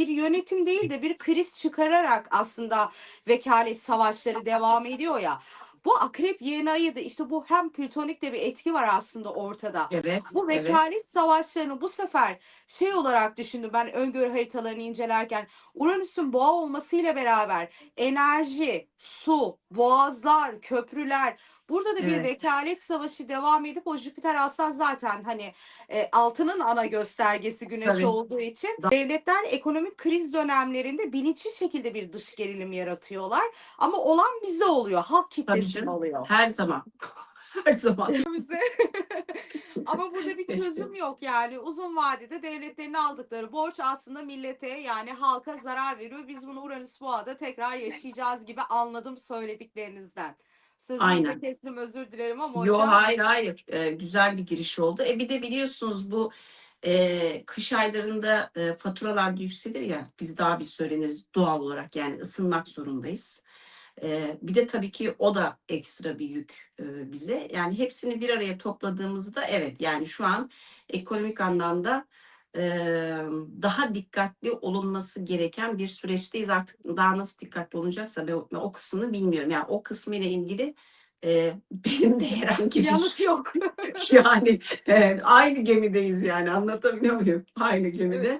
bir yönetim değil de bir kriz çıkararak aslında vekalet savaşları devam ediyor ya. Bu akrep yeni ayı da işte bu hem plütonik de bir etki var aslında ortada. Evet. Bu evet. vekalet savaşlarını bu sefer şey olarak düşündüm ben öngörü haritalarını incelerken Uranüs'ün boğa olmasıyla beraber enerji, su, boğazlar, köprüler burada da bir Evet. vekalet savaşı devam edip o Jüpiter aslan zaten hani e, altının ana göstergesi güneş Tabii. olduğu için devletler ekonomik kriz dönemlerinde bilinçli şekilde bir dış gerilim yaratıyorlar ama olan bize oluyor halk kitlesi oluyor. Her zaman. Her zaman. Ama burada bir çözüm yok yani uzun vadede devletlerin aldıkları borç aslında millete yani halka zarar veriyor. Biz bunu Uranüs Boğa'da tekrar yaşayacağız gibi anladım söylediklerinizden. Sözünüzü Aynen. kestim özür dilerim ama Yo hocam. hayır hayır Ee, güzel bir giriş oldu. E bir de biliyorsunuz bu e, kış aylarında e, faturalar da yükselir ya biz daha bir söyleniriz doğal olarak yani ısınmak zorundayız. E, bir de tabii ki o da ekstra bir yük e, bize. Yani hepsini bir araya topladığımızda evet yani şu an ekonomik anlamda daha dikkatli olunması gereken bir süreçteyiz. Artık daha nasıl dikkatli olunacaksa ben o, ben o kısmını bilmiyorum. Yani o kısmı ile ilgili e, benim de herhangi bir Yanıt yok. yani evet, aynı gemideyiz yani anlatabiliyor muyum? Aynı gemide.